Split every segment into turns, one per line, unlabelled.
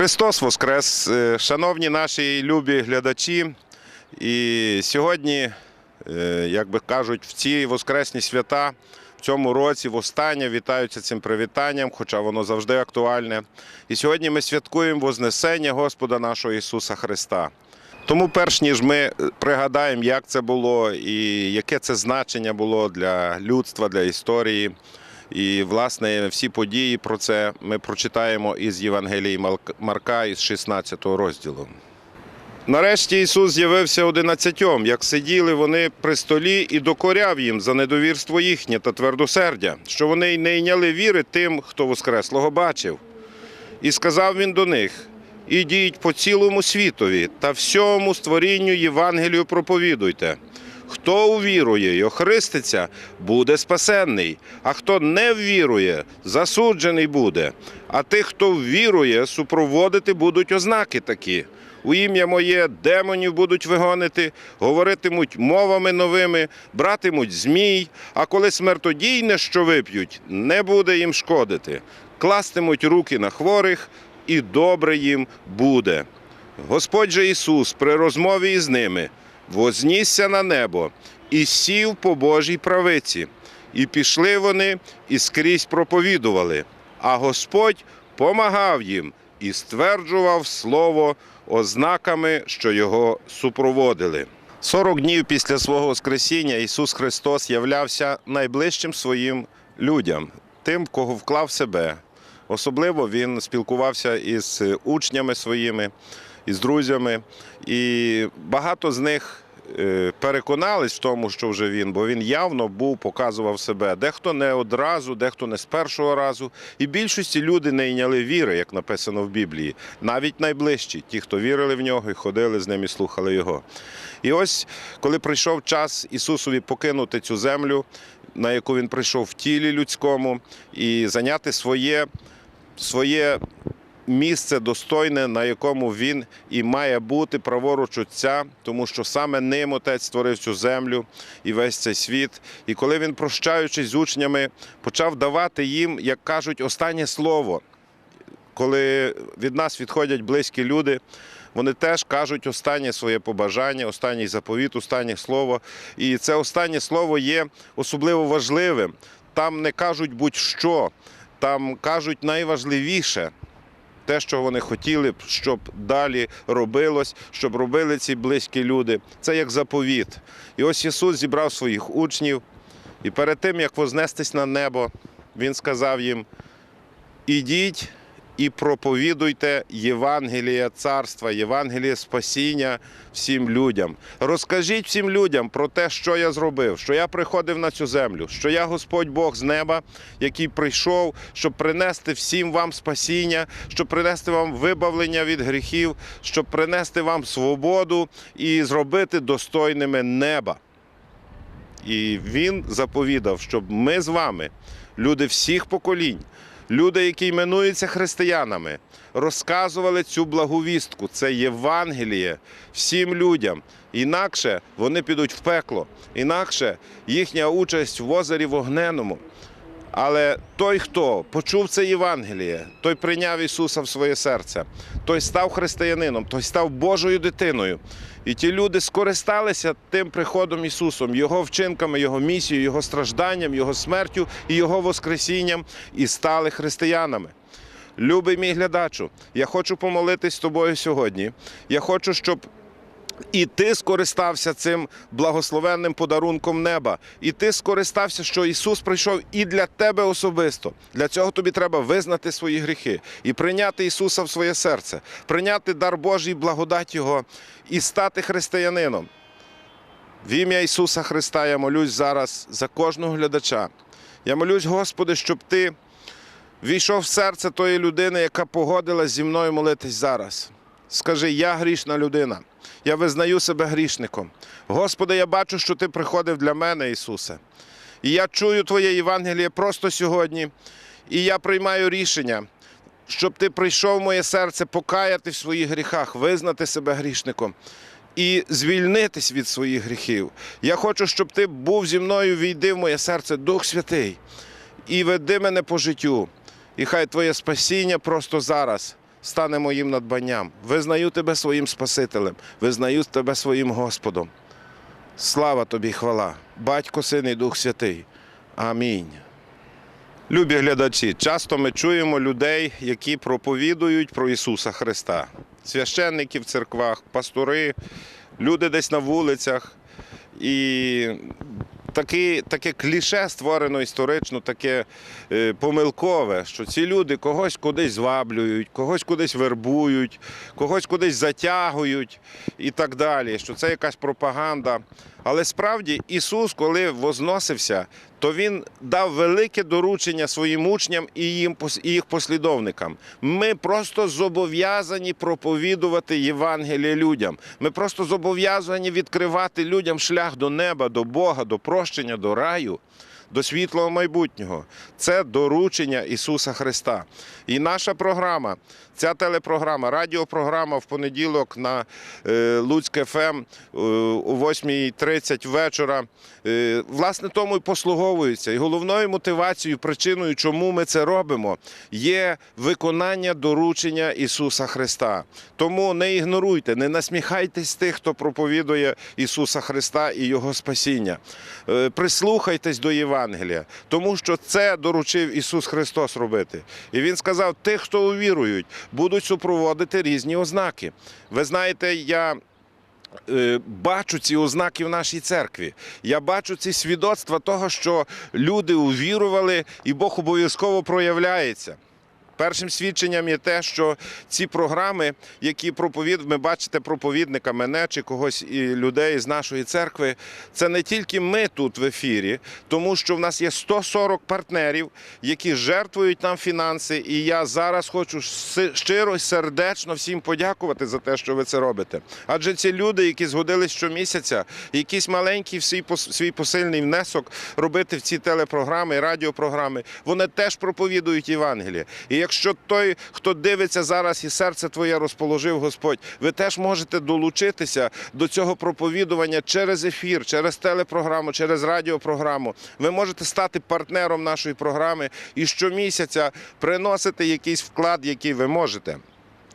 Христос Воскрес, Е, шановні наші любі глядачі. І сьогодні, е, як би кажуть, в ці воскресні свята в цьому році востаннє вітаються цим привітанням, хоча воно завжди актуальне. І сьогодні ми святкуємо Вознесення Господа нашого Ісуса Христа. Тому, перш ніж ми е, пригадаємо, як це було і яке це значення було для людства, для історії. І, власне, всі події про це ми прочитаємо із Євангелії Марка із 16 розділу. Нарешті Ісус з'явився одинадцятьом, як сиділи вони при столі і докоряв їм за недовірство їхнє та твердосердя, що вони й не йняли віри тим, хто Воскреслого бачив. І сказав він до них: Ідіть по цілому світові та всьому створінню Євангелію проповідуйте. Хто увірує й охриститься, буде спасенний, а хто не ввірує, засуджений буде. А тих, хто ввірує, супроводити будуть ознаки такі. У ім'я моє демонів будуть вигонити, говоритимуть мовами новими, братимуть змій, а коли смертодійне, що вип'ють, не буде їм шкодити. Кластимуть руки на хворих, і добре їм буде. Господь же Ісус при розмові із ними вознісся на небо і сів по Божій правиці. І пішли вони і скрізь проповідували. А Господь помагав їм і стверджував слово ознаками, що його супроводили. Сорок днів після свого Воскресіння Ісус Христос являвся найближчим своїм людям, тим, кого вклав себе. Особливо він спілкувався із учнями своїми, із друзями, і багато з них е, переконались в тому, що вже він, бо він явно був, показував себе. Дехто не одразу, дехто не з першого разу. І більшості люди не йняли віри, як написано в Біблії, навіть найближчі, ті, хто вірили в нього і ходили з ним і слухали його. І ось, коли прийшов час Ісусові покинути цю землю, на яку він прийшов в тілі людському, і зайняти своє, своє місце достойне, на якому він і має бути праворуч Отця, тому що саме ним Отець створив цю землю і весь цей світ. І коли він, прощаючись з учнями, почав давати їм, як кажуть, останнє слово. Коли від нас відходять близькі люди, вони теж кажуть останнє своє побажання, останній заповіт, останнє слово. І це останнє слово є особливо важливим. Там не кажуть будь-що, там кажуть найважливіше те, що вони хотіли щоб далі робилось, щоб робили ці близькі люди. Це як заповіт. І ось Ісус зібрав своїх учнів, і перед тим, як вознестись на небо, Він сказав їм: ідіть і проповідуйте Євангеліє царства, Євангеліє спасіння всім людям. Розкажіть всім людям про те, що я зробив, що я приходив на цю землю, що я Господь Бог з неба, який прийшов, щоб принести всім вам спасіння, щоб принести вам вибавлення від гріхів, щоб принести вам свободу і зробити достойними неба. І він заповідав, щоб ми з вами, люди всіх поколінь, люди, які іменуються християнами, розказували цю благовістку, це Євангеліє всім людям. Інакше вони підуть в пекло, інакше їхня участь в озері вогненому. Але той, хто почув це Євангеліє, той прийняв Ісуса в своє серце, той став християнином, той став Божою дитиною. І ті люди скористалися тим приходом Ісусом, Його вчинками, Його місією, Його стражданням, Його смертю і Його Воскресінням і стали християнами. Любий мій глядачу, я хочу помолитись з тобою сьогодні. Я хочу, щоб і ти скористався цим благословенним подарунком неба. І ти скористався, що Ісус прийшов і для тебе особисто. Для цього тобі треба визнати свої гріхи і прийняти Ісуса в своє серце, прийняти дар Божий, благодать Його і стати християнином. В ім'я Ісуса Христа я молюсь зараз за кожного глядача. Я молюсь, Господи, щоб ти війшов в серце тої людини, яка погодилась зі мною молитись зараз. Скажи, я грішна людина. Я визнаю себе грішником. Господи, я бачу, що Ти приходив для мене, Ісусе. І я чую Твоє Євангеліє просто сьогодні. І я приймаю рішення, щоб Ти прийшов в моє серце покаяти в своїх гріхах, визнати себе грішником і звільнитись від своїх гріхів. Я хочу, щоб Ти був зі мною, війди в моє серце, Дух Святий, і веди мене по життю. І хай Твоє спасіння просто зараз стане моїм надбанням. Визнаю тебе своїм Спасителем, визнаю тебе своїм Господом. Слава тобі, хвала, Батько, Син і Дух Святий. Амінь. Любі глядачі, часто ми чуємо людей, які проповідують про Ісуса Христа. Священники в церквах, пастори, люди десь на вулицях. І таке, таке кліше створено історично, таке е, помилкове, що ці люди когось кудись зваблюють, когось кудись вербують, когось кудись затягують і так далі. Що це якась пропаганда. Але справді Ісус, коли возносився, то Він дав велике доручення своїм учням і їм і їх послідовникам. Ми просто зобов'язані проповідувати Євангеліє людям. Ми просто зобов'язані відкривати людям шлях до неба, до Бога, до прощення, до раю. До світлого майбутнього це доручення Ісуса Христа. І наша програма, ця телепрограма, радіопрограма в понеділок на е, Луцьк ФМ е, о 8.30 вечора. е, власне тому і послуговується. І головною мотивацією, причиною, чому ми це робимо, є виконання доручення Ісуса Христа. Тому не ігноруйте, не насміхайтесь тих, хто проповідує Ісуса Христа і Його спасіння. Е, Прислухайтесь до Євангелія, тому що це доручив Ісус Христос робити. І Він сказав: тих, хто увірують, будуть супроводити різні ознаки. Ви знаєте, я. е, Бачу ці ознаки в нашій церкві. Я бачу ці свідоцтва того, що люди увірували, і Бог обов'язково проявляється. Першим свідченням є те, що ці програми, які проповід... ми бачите проповідника мене чи когось і людей з нашої церкви, це не тільки ми тут в ефірі, тому що в нас є 140 партнерів, які жертвують нам фінанси. І я зараз хочу щиро сердечно всім подякувати за те, що ви це робите. Адже ці люди, які згодились щомісяця, якийсь маленький свій посильний внесок робити в ці телепрограми радіопрограми, вони теж проповідують Євангеліє. Якщо той, хто дивиться зараз і серце твоє розположив Господь, ви теж можете долучитися до цього проповідування через ефір, через телепрограму, через радіопрограму. Ви можете стати партнером нашої програми і щомісяця приносити якийсь вклад, який ви можете.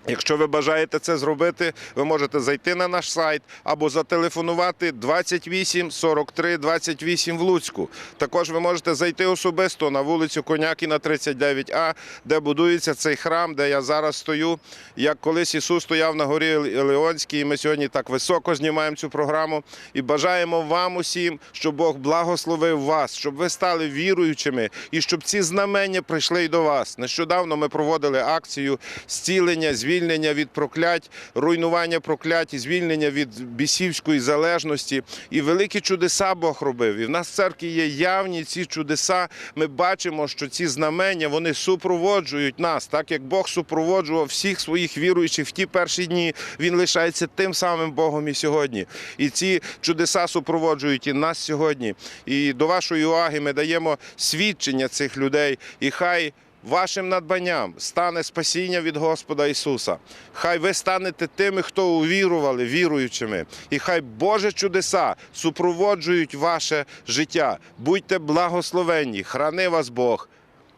Якщо ви бажаєте це зробити, ви можете зайти на наш сайт або зателефонувати 28 43 28 в Луцьку. Також ви можете зайти особисто на вулицю Конякіна 39А, де будується цей храм, де я зараз стою. Як колись Ісус стояв на горі Леонській, і ми сьогодні так високо знімаємо цю програму. І бажаємо вам усім, щоб Бог благословив вас, щоб ви стали віруючими і щоб ці знамення прийшли й до вас. Нещодавно ми проводили акцію зцілення, звільнення від проклять, руйнування проклять, звільнення від бісівської залежності. І великі чудеса Бог робив. І в нас в церкві є явні ці чудеса. Ми бачимо, що ці знамення вони супроводжують нас, так як Бог супроводжував всіх своїх віруючих в ті перші дні. Він лишається тим самим Богом і сьогодні. І ці чудеса супроводжують і нас сьогодні. І до вашої уваги ми даємо свідчення цих людей. І хай вашим надбанням стане спасіння від Господа Ісуса. Хай ви станете тими, хто увірували, віруючими. І хай Боже чудеса супроводжують ваше життя. Будьте благословенні, храни вас Бог.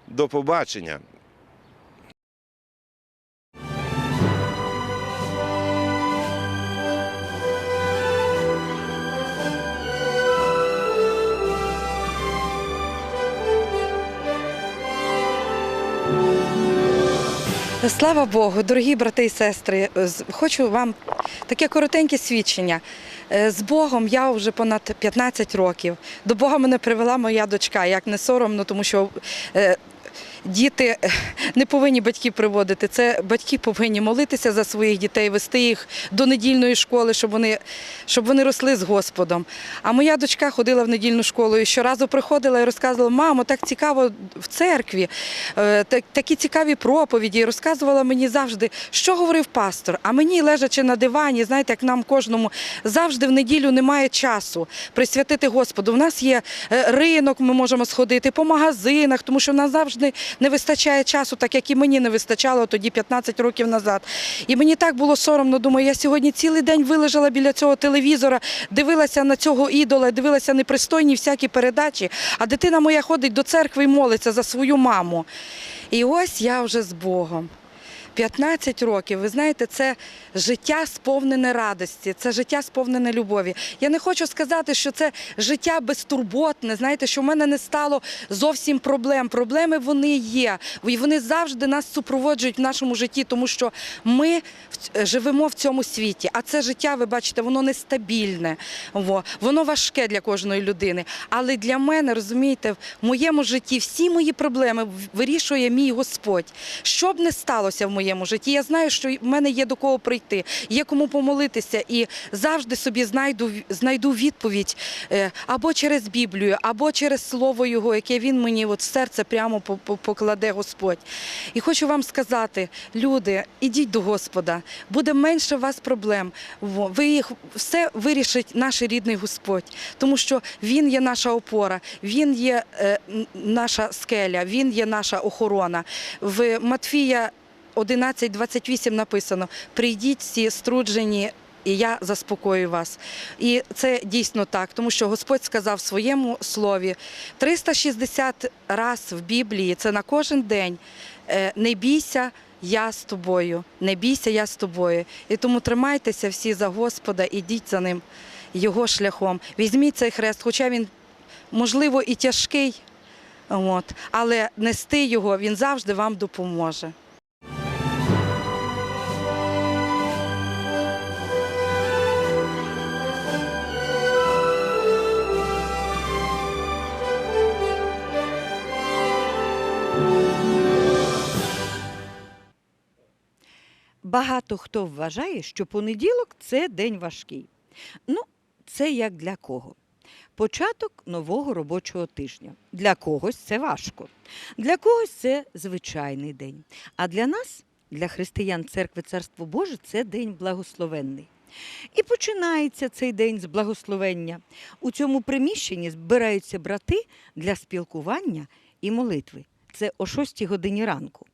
До побачення.
Слава Богу, дорогі брати і сестри, з- хочу вам таке коротеньке свідчення. Е, З Богом я вже понад 15 років. До Бога мене привела моя дочка. Як не соромно, тому що е, діти не повинні батьки приводити. Це батьки повинні молитися за своїх дітей, вести їх до недільної школи, щоб вони, щоб вони росли з Господом. А моя дочка ходила в недільну школу і щоразу приходила і розказувала, мамо, так цікаво в церкві, е, такі цікаві проповіді. І розказувала мені завжди, що говорив пастор. А мені, лежачи на дивані, знаєте, як нам кожному завжди в неділю немає часу присвятити Господу. У нас є е, ринок, ми можемо сходити по магазинах, тому що в нас завжди не вистачає часу, так як і мені не вистачало тоді 15 років назад. І мені так було соромно. Думаю, я сьогодні цілий день вилежала біля цього телевізора, дивилася на цього ідола, дивилася непристойні всякі передачі. А дитина моя ходить до церкви і молиться за свою маму. І ось я вже з Богом. 15 років, ви знаєте, це життя сповнене радості, це життя сповнене любові. Я не хочу сказати, що це життя безтурботне. Знаєте, що в мене не стало зовсім проблем. Проблеми вони є. І вони завжди нас супроводжують в нашому житті, тому що ми живемо в цьому світі. А це життя, ви бачите, воно нестабільне, воно важке для кожної людини. Але для мене, розумієте, в моєму житті всі мої проблеми вирішує мій Господь. Що б не сталося в моєму житті, я знаю, що в мене є до кого прийти, є кому помолитися, і завжди собі знайду, знайду відповідь е, або через Біблію, або через Слово Його, яке Він мені от в серце прямо по- по- покладе Господь. І хочу вам сказати, люди, ідіть до Господа, буде менше у вас проблем. Ви їх все вирішить наш рідний Господь, тому що Він є наша опора, Він є е, наша скеля, Він є наша охорона. В Матфія 11.28 написано: прийдіть всі струджені. І я заспокою вас. І це дійсно так, тому що Господь сказав в своєму слові 360 раз в Біблії, це на кожен день. е, Не бійся, я з тобою, не бійся, я з тобою. І тому тримайтеся всі за Господа, ідіть за ним його шляхом. Візьміть цей хрест, хоча він, можливо, і тяжкий, от, але нести його він завжди вам допоможе.
Багато хто вважає, що понеділок це день важкий. Ну, це як для кого? Початок нового робочого тижня. Для когось це важко, для когось це звичайний день. А для нас, для християн Церкви Царство Боже, це день благословенний. І починається цей день з благословення. У цьому приміщенні збираються брати для спілкування і молитви. Це о 6 годині ранку.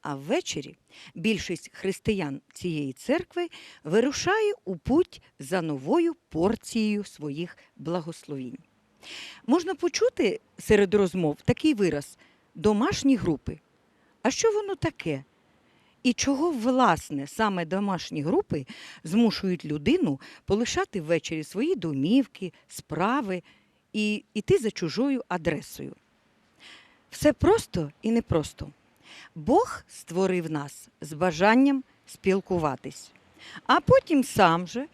А ввечері більшість християн цієї церкви вирушає у путь за новою порцією своїх благословінь. Можна почути серед розмов такий вираз домашні групи. А що воно таке? І чого, власне, саме домашні групи змушують людину полишати ввечері свої домівки, справи і йти за чужою адресою? Все просто і непросто. Бог створив нас з бажанням спілкуватись, а потім сам же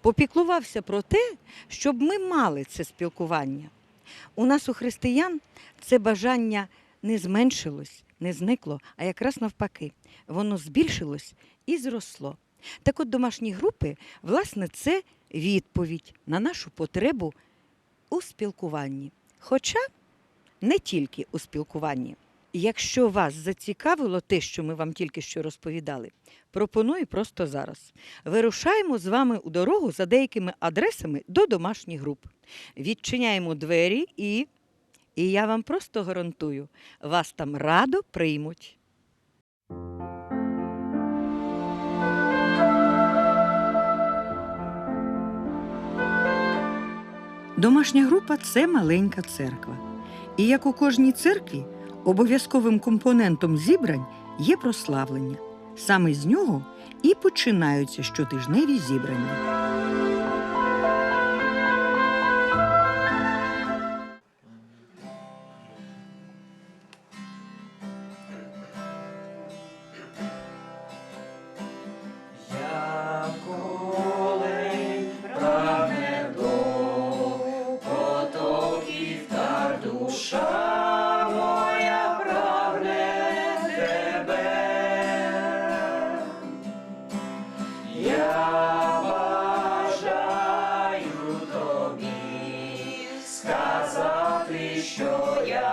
попіклувався про те, щоб ми мали це спілкування. У нас, у християн, це бажання не зменшилось, не зникло, а якраз навпаки, воно збільшилось і зросло. Так от домашні групи, власне, це відповідь на нашу потребу у спілкуванні. Хоча не тільки у спілкуванні. Якщо вас зацікавило те, що ми вам тільки що розповідали, пропоную просто зараз. Вирушаємо з вами у дорогу за деякими адресами до домашніх груп. Відчиняємо двері і, і я вам просто гарантую, вас там радо приймуть. Домашня група це маленька церква. І як у кожній церкві, обов'язковим компонентом зібрань є прославлення. Саме з нього і починаються щотижневі зібрання.
Ти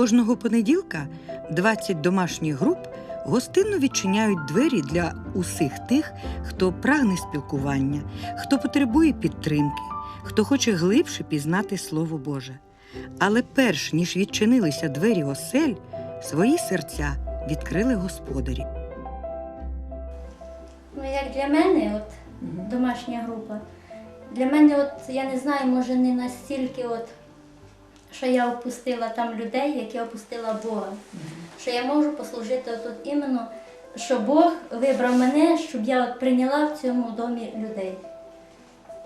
Кожного понеділка 20 домашніх груп гостинно відчиняють двері для усіх тих, хто прагне спілкування, хто потребує підтримки, хто хоче глибше пізнати Слово Боже. Але перш ніж відчинилися двері осель, свої серця відкрили господарі.
Ну, як для мене, от домашня група, для мене, от я не знаю, може не настільки, от, що я опустила там людей, як я опустила Бога. Що я можу послужити от іменно, що Бог вибрав мене, щоб я от прийняла в цьому домі людей.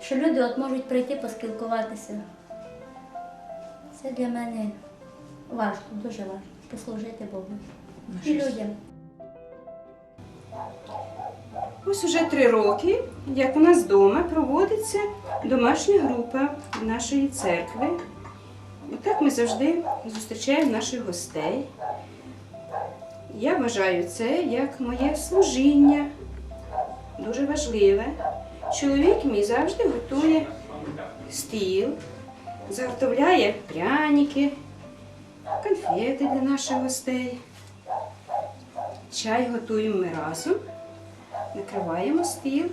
Що люди от можуть прийти поспілкуватися. Це для мене важко, дуже важко послужити Богу і людям.
Ось уже три роки, як у нас вдома проводиться домашня група нашої церкви. Отак ми завжди зустрічаємо наших гостей. Я вважаю це як моє служіння, дуже важливе. Чоловік мій завжди готує стіл, заготовляє пряники, конфети для наших гостей. Чай готуємо ми разом накриваємо стіл.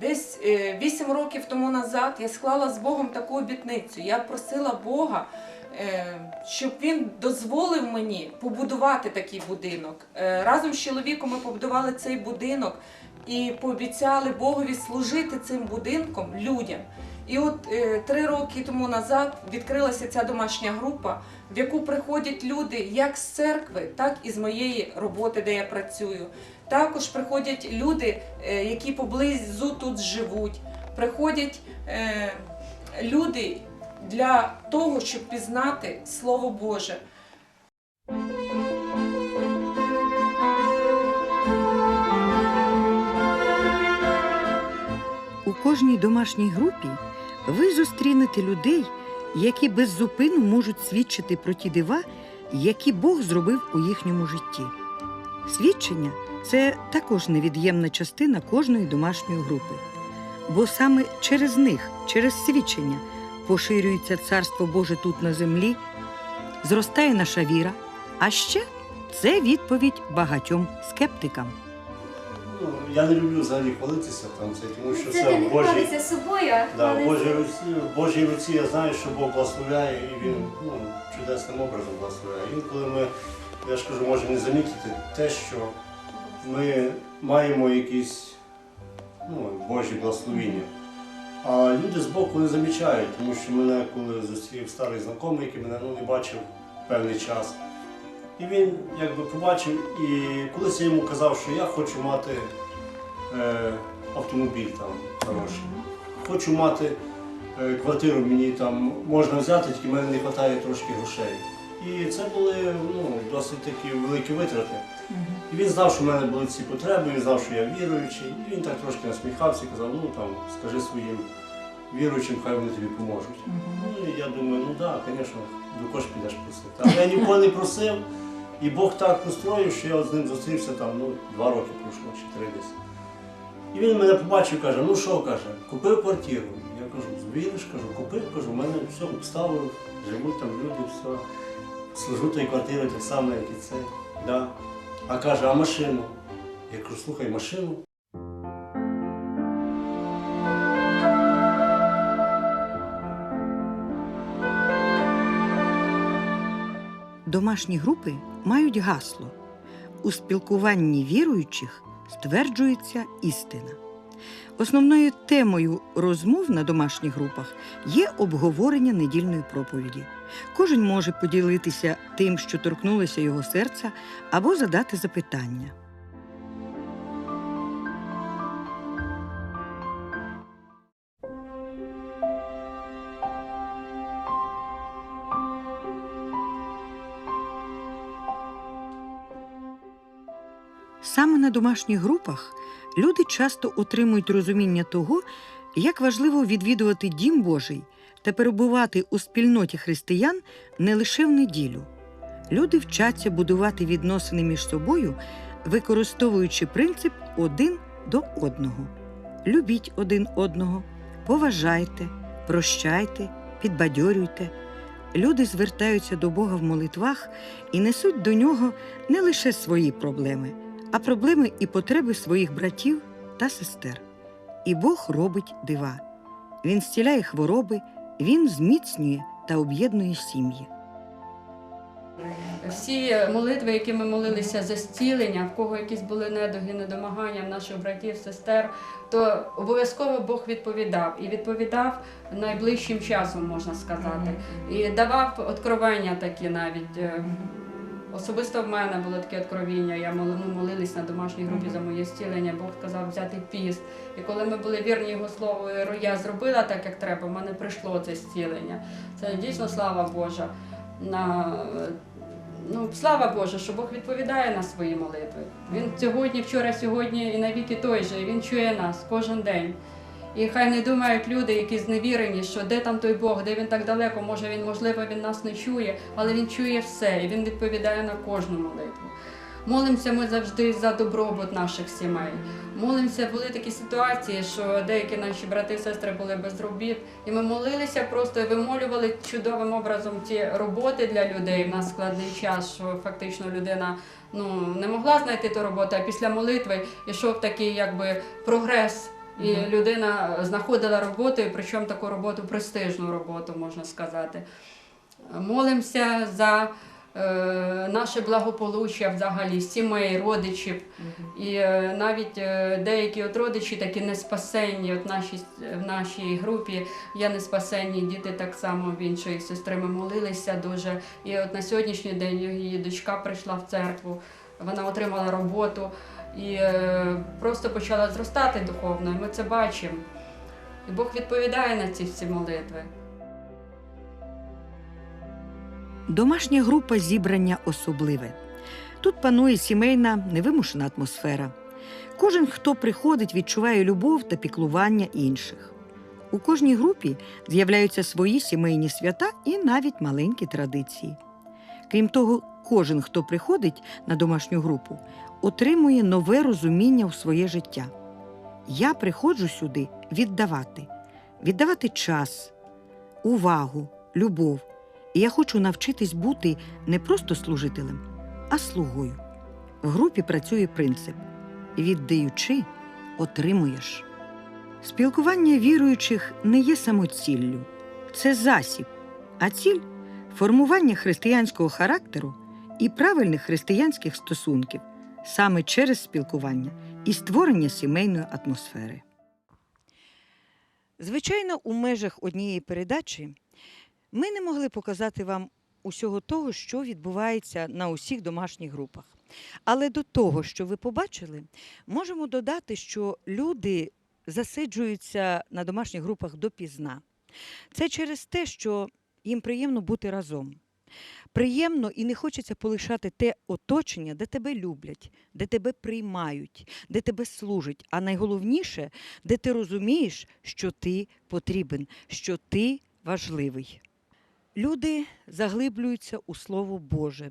Десь е, вісім років тому назад я склала з Богом таку обітницю. Я просила Бога, е, щоб він дозволив мені побудувати такий будинок. Е, Разом з чоловіком ми побудували цей будинок і пообіцяли Богові служити цим будинком людям. І от е, три роки тому назад відкрилася ця домашня група, в яку приходять люди як з церкви, так і з моєї роботи, де я працюю. Також приходять люди, е, які поблизу тут живуть. Приходять е, люди для того, щоб пізнати Слово Боже.
У кожній домашній групі ви зустрінете людей, які без зупину можуть свідчити про ті дива, які Бог зробив у їхньому житті. Свідчення це також невід'ємна частина кожної домашньої групи. Бо саме через них, через свідчення, поширюється Царство Боже тут на землі, зростає наша віра, а ще це відповідь багатьом скептикам.
Ну, я не люблю взагалі хвалитися там це, тому що
Це
це,
ти не
в Божій,
собою, а
да, в
хвалися-
Божій руці, в Божій руці я знаю, що Бог благословляє і він ну, чудесним образом благословляє. Інколи ми, я ж кажу, можемо не замітити те, що ми маємо якісь ну, Божі благословіння. А люди з боку не замічають, тому що мене, коли зустрів старий знайомий, який мене ну, не бачив певний час. І він якби побачив, і колись я йому казав, що я хочу мати е, автомобіль там хороший. Хочу мати е, квартиру, мені там можна взяти, тільки в мене не вистачає трошки грошей. І це були ну, досить такі великі витрати. І він знав, що в мене були ці потреби, він знав, що я віруючий, і він так трошки насміхався і казав, ну там скажи своїм віруючим, хай вони тобі поможуть. Ну і я думаю, ну так, да, звісно, також підеш просити. Але я ніколи не просив, і Бог так устроїв, що я з ним зустрівся там, ну, два роки пройшло, чи три десь. І він мене побачив, каже, ну що, каже, купив квартиру. Я кажу, віриш, кажу, купив, кажу, в мене все обставив, живуть там люди, все. Служу тої квартири так само, як і це. Да. А каже, а машину? Я кажу, слухай, машину.
Домашні групи мають гасло. У спілкуванні віруючих стверджується істина. Основною темою розмов на домашніх групах є обговорення недільної проповіді. Кожен може поділитися тим, що торкнулося його серця, або задати запитання. Домашніх групах люди часто отримують розуміння того, як важливо відвідувати дім Божий та перебувати у спільноті християн не лише в неділю. Люди вчаться будувати відносини між собою, використовуючи принцип один до одного. Любіть один одного, поважайте, прощайте, підбадьорюйте. люди звертаються до Бога в молитвах і несуть до нього не лише свої проблеми, а проблеми і потреби своїх братів та сестер. І Бог робить дива. Він зціляє хвороби, він зміцнює та об'єднує сім'ї.
Всі молитви, які ми молилися за зцілення, в кого якісь були недуги, недомагання наших братів, сестер, то обов'язково Бог відповідав і відповідав найближчим часом, можна сказати. І давав откровення такі навіть. Особисто в мене було таке откровіння. Я мол- ну, молилась на домашній групі за моє зцілення. Бог сказав взяти піст. І коли ми були вірні його слову, я зробила так, як треба, в мене прийшло це зцілення. Це дійсно слава Божа. На, ну, слава Божа, що Бог відповідає на свої молитви. Він сьогодні, вчора, сьогодні і навіки той же. і Він чує нас кожен день. І хай не думають люди, які зневірені, що де там той Бог, де він так далеко, може він, можливо, він нас не чує, але він чує все і він відповідає на кожну молитву. Молимося ми завжди за добробут наших сімей. Молимося, були такі ситуації, що деякі наші брати і сестри були без робіт, і ми молилися просто і вимолювали чудовим образом ті роботи для людей в нас складний час, що фактично людина ну не могла знайти ту роботу, а після молитви йшов такий якби прогрес. І людина знаходила роботу, і причому таку роботу, престижну роботу, можна сказати. Молимося за е, наше благополуччя взагалі, сімей, родичів. І е, навіть е, деякі от родичі такі не спасенні. От наші, в нашій групі є не спасенні діти так само в іншої сестри. Ми молилися дуже. І от на сьогоднішній день її дочка прийшла в церкву, вона отримала роботу і е, просто почала зростати духовно. І ми це бачимо. І Бог відповідає на ці всі молитви.
Домашня група зібрання особливе. Тут панує сімейна невимушена атмосфера. Кожен, хто приходить, відчуває любов та піклування інших. У кожній групі з'являються свої сімейні свята і навіть маленькі традиції. Крім того, кожен, хто приходить на домашню групу, отримує нове розуміння у своє життя. Я приходжу сюди віддавати, віддавати час, увагу, любов. І я хочу навчитись бути не просто служителем, а слугою. В групі працює принцип віддаючи, отримуєш. Спілкування віруючих не є самоціллю, це засіб, а ціль формування християнського характеру і правильних християнських стосунків саме через спілкування і створення сімейної атмосфери. Звичайно, у межах однієї передачі ми не могли показати вам усього того, що відбувається на усіх домашніх групах. Але до того, що ви побачили, можемо додати, що люди засиджуються на домашніх групах допізна. Це через те, що їм приємно бути разом. Приємно і не хочеться полишати те оточення, де тебе люблять, де тебе приймають, де тебе служать, а найголовніше, де ти розумієш, що ти потрібен, що ти важливий. Люди заглиблюються у Слово Боже.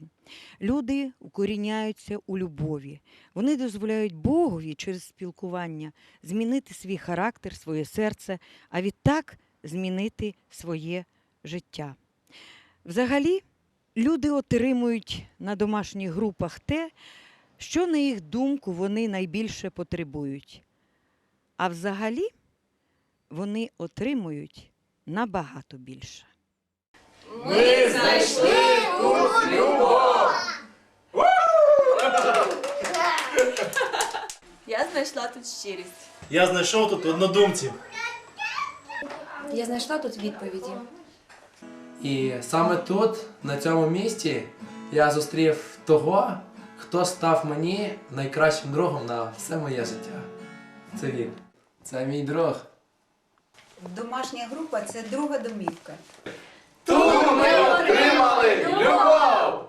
Люди укоріняються у любові. Вони дозволяють Богові через спілкування змінити свій характер, своє серце, а відтак змінити своє життя. Взагалі, люди отримують на домашніх групах те, що, на їх думку, вони найбільше потребують. А взагалі вони отримують набагато більше.
Ми знайшли тут любов.
Я знайшла тут щирість.
Я знайшов тут однодумців.
Я знайшла тут відповіді.
І саме тут, на цьому місці, я зустрів того, хто став мені найкращим другом на все моє життя. Це він. Це мій друг.
Домашня група це друга домівка.
Тут ми отримали любов.